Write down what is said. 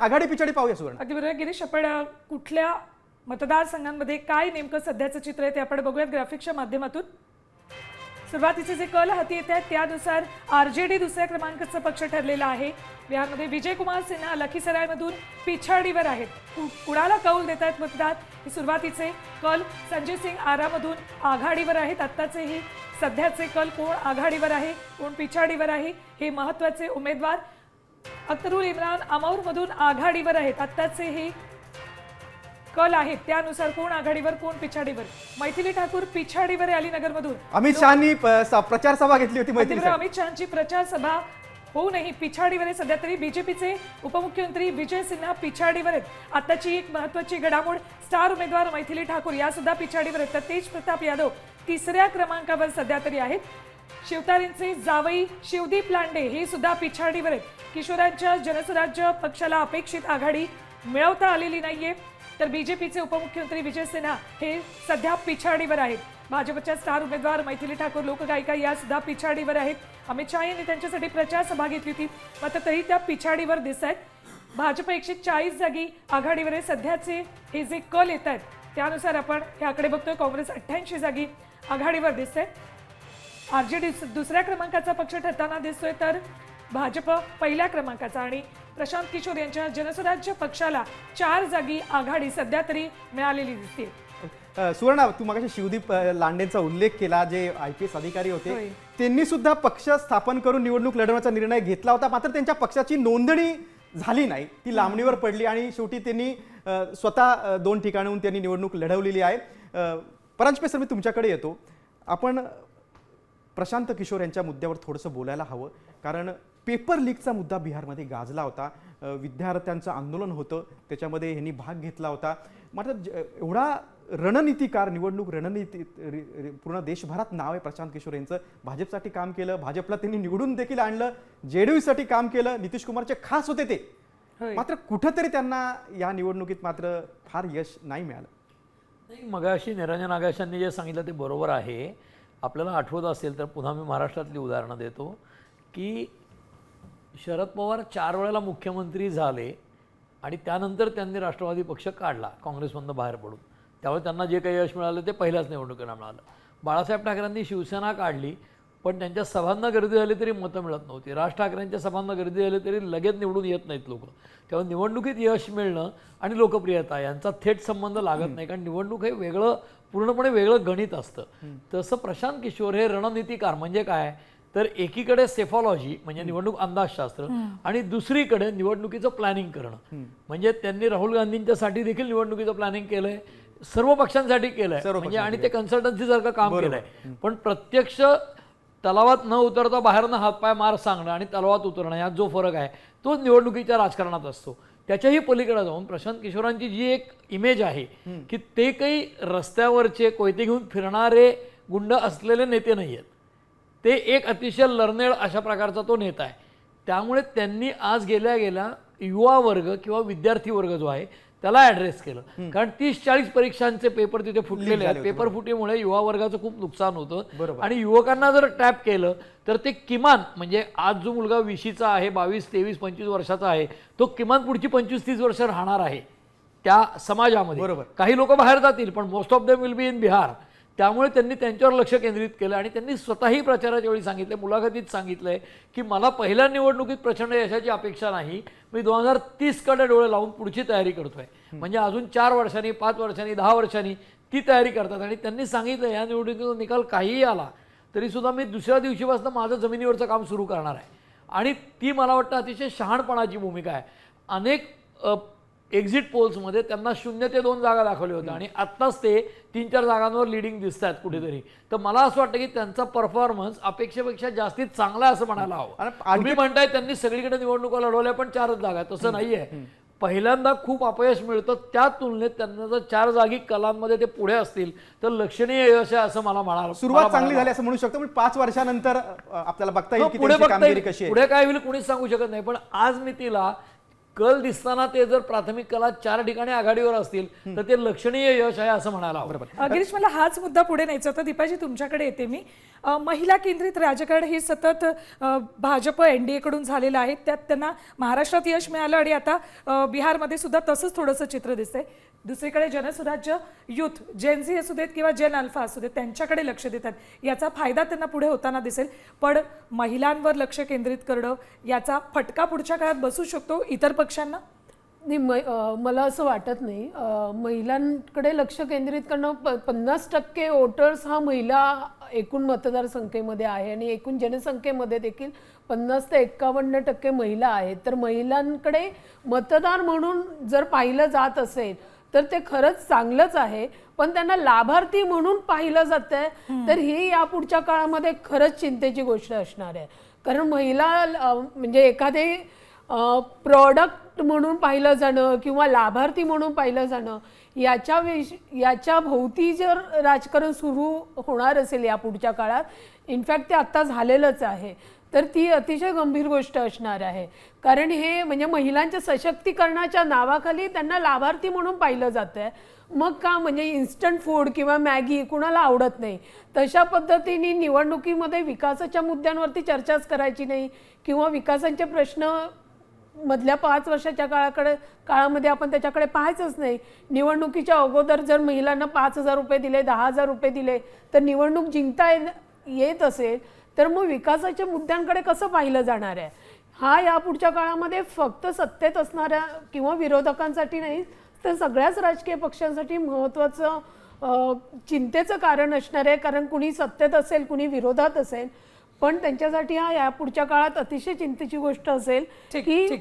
आघाडी पिछाडी पाहूया सुवर्ण. अगदी बरोबर. गिरीश आपण कुठल्या मतदारसंघांमध्ये काय नेमकं सध्याचं चित्र आहे ते आपण बघूयात ग्राफिक्सच्या माध्यमातून. सुरुवातीचे जे कल हाती येत आहेत त्यानुसार आर जे डी दुसऱ्या क्रमांकाचा पक्ष ठरलेला आहे. बिहारमध्ये विजयकुमार सिन्हा लखीसरायमधून पिछाडीवर आहेत. कु- कुणाला कौल देत आहेत मतदार? हे सुरुवातीचे कल. संजय सिंग आरामधून आघाडीवर आहेत. आत्ताचेही सध्याचे कल कोण आघाडीवर आहे? कोण पिछाडीवर आहे? हे महत्त्वाचे उमेदवार अख्तरुल इम्रान अमौरमधून आघाडीवर आहेत. आत्ताचे हे कल आहेत. त्यानुसार कोण आघाडीवर कोण पिछाडीवर? मैथिली ठाकूर पिछाडीवर आहे अलीनगरमधून. अमित शहानी प्रचार सभा घेतली होती बरोबर, अमित शहाची प्रचार सभा होऊनही पिछाडीवर आहे सध्या तरी बीजेपीचे उपमुख्यमंत्री विजय सिन्हा पिछाडीवर आहेत. आताची एक महत्वाची घडामोड स्टार उमेदवार मैथिली ठाकूर या सुद्धा पिछाडीवर आहेत. तर तेज प्रताप यादव तिसऱ्या क्रमांकावर सध्या तरी आहेत. शिवतारेंचे जावई शिवदीप लांडे हे सुद्धा पिछाडीवर आहेत. किशोरांच्या जनसुराज्य पक्षाला अपेक्षित आघाडी मिळवता आलेली नाहीये. तर बीजेपीचे उपमुख्यमंत्री विजय सिन्हा हे सध्या पिछाडीवर आहेत. भाजपच्या स्टार उमेदवार मैथिली ठाकूर लोकगायिका या सुद्धा पिछाडीवर आहेत. अमित शहा यांनी त्यांच्यासाठी प्रचार सभा घेतली होती. मात्र तरी त्या पिछाडीवर दिसत आहेत. भाजप एकशे चाळीस जागी आघाडीवर आहे. सध्याचे हे जे कल येत आहेत त्यानुसार आपण हे आकडे बघतोय. काँग्रेस अठ्ठ्याऐंशी जागी आघाडीवर दिसत आहे आर जे डी दुसऱ्या क्रमांकाचा पक्ष ठरताना दिसतोय तर भाजप पहिल्या क्रमांकाचा आणि प्रशांत किशोर यांच्या जनसुराज्य पक्षाला चार जागी आघाडी सध्या तरी मिळालेली दिसते. सुवर्णा तू मगाशी शिवदीप लांडेंचा उल्लेख केला जे आय पी एस अधिकारी होते. त्यांनी सुद्धा पक्ष स्थापन करून निवडणूक लढवण्याचा निर्णय घेतला होता मात्र त्यांच्या पक्षाची नोंदणी झाली नाही. ती लांबणीवर पडली आणि शेवटी त्यांनी स्वतः दोन ठिकाणाहून त्यांनी निवडणूक लढवलेली आहे. परांजपे सर मी तुमच्याकडे येतो. आपण प्रशांत किशोर यांच्या मुद्द्यावर थोडंसं बोलायला हवं. कारण पेपर लीकचा मुद्दा बिहारमध्ये गाजला होता. विद्यार्थ्यांचं आंदोलन होतं. त्याच्यामध्ये ह्यांनी भाग घेतला होता. मात्र एवढा रणनीतिकार निवडणूक रणनीती पूर्ण देशभरात नाव आहे प्रशांत किशोर यांचं. भाजपसाठी काम केलं भाजपला त्यांनी निवडून देखील आणलं. जेडीयूसाठी काम केलं नितीश कुमारचे खास होते ते. मात्र कुठंतरी त्यांना या निवडणुकीत मात्र फार यश नाही मिळालं. नाही मगाशी निरंजन आगाशांनी जे सांगितलं ते बरोबर आहे. आपल्याला आठवत असेल तर पुन्हा मी महाराष्ट्रातली उदाहरणं देतो की शरद पवार चार वेळेला मुख्यमंत्री झाले आणि त्यानंतर त्यांनी राष्ट्रवादी पक्ष काढला काँग्रेसमधनं बाहेर पडून. त्यावेळी त्यांना जे काही यश मिळालं ते पहिल्याच निवडणुकीला मिळालं. बाळासाहेब ठाकरेंनी शिवसेना काढली पण त्यांच्या सभांना गर्दी झाली तरी मतं मिळत नव्हती. राज ठाकरेंच्या सभांना गर्दी झाली तरी लगेच निवडून येत नाहीत लोक. तेव्हा निवडणुकीत यश मिळणं आणि लोकप्रियता यांचा थेट संबंध लागत नाही. कारण निवडणूक हे वेगळं पूर्णपणे वेगळं गणित असतं. तसं प्रशांत किशोर हे रणनीतिकार म्हणजे काय? तर एकीकडे सेफॉलॉजी म्हणजे निवडणूक अंदाजशास्त्र आणि दुसरीकडे निवडणुकीचं प्लॅनिंग करणं. म्हणजे त्यांनी राहुल गांधींच्यासाठी देखील निवडणुकीचं प्लॅनिंग केलंय. सर्व पक्षांसाठी केलंय. म्हणजे आणि ते कन्सल्टन्सी सारखं काम केलंय. पण प्रत्यक्ष तलावात न उतरता बाहेरनं हातपाय मार सांगणं आणि तलावात उतरणं यात जो फरक आहे तो निवडणुकीच्या राजकारणात असतो. त्याच्याही पलीकडे जाऊन प्रशांत किशोरांची जी एक इमेज आहे की ते काही रस्त्यावरचे कोयते घेऊन फिरणारे गुंड असलेले नेते नाही आहेत. ते एक अतिशय लर्नेड अशा प्रकारचा तो नेता आहे. त्यामुळे त्यांनी आज गेल्या गेल्या युवा वर्ग किंवा विद्यार्थी वर्ग जो आहे त्याला ॲड्रेस केलं. कारण तीस चाळीस परीक्षांचे पेपर तिथे फुटलेले आहेत. पेपर फुटीमुळे युवा वर्गाचं खूप नुकसान होतं. आणि युवकांना जर टॅप केलं तर ते किमान म्हणजे आज जो मुलगा विशीचा आहे बावीस तेवीस पंचवीस वर्षाचा आहे तो किमान पुढची पंचवीस तीस वर्ष राहणार आहे त्या समाजामध्ये. बरोबर. काही लोक बाहेर जातील पण most of them will be in Bihar त्यामुळे त्यांनी त्यांच्यावर लक्ष केंद्रित केलं आणि त्यांनी स्वतःही प्रचाराच्या वेळी सांगितलं मुलाखतीत सांगितलंय की मला पहिल्या निवडणुकीत प्रचंड यशाची अपेक्षा नाही. मी दोन हजार तीसकडे डोळे लावून पुढची तयारी करतोय. म्हणजे अजून चार वर्षांनी पाच वर्षांनी दहा वर्षांनी ती तयारी करतात. आणि त्यांनी सांगितलं या निवडणुकीचा निकाल काहीही आला तरी सुद्धा मी दुसऱ्या दिवशीपासून माझं जमिनीवरचं काम सुरू करणार आहे. आणि ती मला वाटतं अतिशय शहाणपणाची भूमिका आहे. अनेक एक्झिट पोल्समध्ये त्यांना शून्य ते दोन जागा दाखवल्या होत्या. आणि आत्ताच ते तीन चार जागांवर लिडिंग दिसत आहेत कुठेतरी. तर मला असं वाटतं की त्यांचा परफॉर्मन्स अपेक्षेपेक्षा जास्तीत चांगला आहे असं म्हणायला हवं. तुम्ही म्हणताय त्यांनी सगळीकडे निवडणुका लढवल्या पण चारच जागा आहेत. तसं नाहीये. पहिल्यांदा खूप अपयश मिळतं. त्या तुलनेत त्यांना जर चार जागी कलांमध्ये ते पुढे असतील तर लक्षणीय यश आहे असं मला म्हणाल सुरुवात चांगली झाली असं म्हणू शकतो पण पाच वर्षानंतर आपल्याला बघता हो, येईल की पुढे बघता कामगिरी येईल. कशी आहे. पुढे काय होईल कुणीच सांगू शकत नाही. पण आज मी तिला कल दिसताना ते जर प्राथमिक कला चार ठिकाणी आघाडीवर असतील तर ते लक्षणीय यश आहे असं म्हणायला बरोबर. गिरीश मला हाच मुद्दा पुढे न्यायचा होता. दीपाजी तुमच्याकडे येते मी. महिला केंद्रित राजकारण हे सतत भाजप एनडीए कडून झालेलं आहे. त्यात त्यांना महाराष्ट्रात यश मिळालं आणि आता बिहारमध्ये सुद्धा तसंच थोडंसं चित्र दिसतंय. दुसरीकडे जनसुराज्य युथ जेनझी असू देत किंवा जेन अल्फा असू देत त्यांच्याकडे लक्ष देतात. याचा फायदा त्यांना पुढे होताना दिसेल. पण महिलांवर लक्ष केंद्रित करणं याचा फटका पुढच्या काळात बसू शकतो इतर पक्षांना? नाही मला असं वाटत नाही. महिलांकडे लक्ष केंद्रित करणं प पन्नास टक्के वोटर्स हा महिला एकूण मतदारसंख्येमध्ये आहे आणि एकूण जनसंख्येमध्ये देखील पन्नास ते एक्कावन्न टक्के महिला आहेत. तर महिलांकडे मतदार म्हणून जर पाहिलं जात असेल तर ते खरंच चांगलंच आहे. पण त्यांना लाभार्थी म्हणून पाहिलं जात आहे तर ही यापुढच्या काळामध्ये खरंच चिंतेची गोष्ट असणार आहे. कारण महिला म्हणजे एखादे प्रॉडक्ट म्हणून पाहिलं जाणं किंवा लाभार्थी म्हणून पाहिलं जाणं याच्या विष याच्या भोवती जर राजकारण सुरू होणार असेल या पुढच्या काळात इनफॅक्ट ते आत्ता झालेलंच आहे. तर ती अतिशय गंभीर गोष्ट असणार आहे. कारण हे म्हणजे महिलांच्या सशक्तीकरणाच्या नावाखाली त्यांना लाभार्थी म्हणून पाहिलं जातं आहे. मग का म्हणजे इन्स्टंट फूड किंवा मॅगी कुणाला आवडत नाही? तशा पद्धतीने निवडणुकीमध्ये विकासाच्या मुद्द्यांवरती चर्चाच करायची नाही? किंवा विकासाचे प्रश्न मधल्या पाच वर्षाच्या काळाकडे काळामध्ये आपण त्याच्याकडे पाहायचंच नाही. निवडणुकीच्या अगोदर जर महिलांना पाच हजार रुपये दिले दहा हजार रुपये दिले तर निवडणूक जिंकता ये- येत असेल तर मग विकासाच्या मुद्द्यांकडे कसं पाहिलं जाणार आहे? हा यापुढच्या काळामध्ये फक्त सत्तेत असणाऱ्या किंवा विरोधकांसाठी नाही तर सगळ्याच राजकीय पक्षांसाठी महत्त्वाचं चिंतेचं कारण असणार आहे. कारण कुणी सत्तेत असेल कुणी विरोधात असेल पण त्यांच्यासाठी हा यापुढच्या काळात अतिशय चिंतेची गोष्ट असेल की.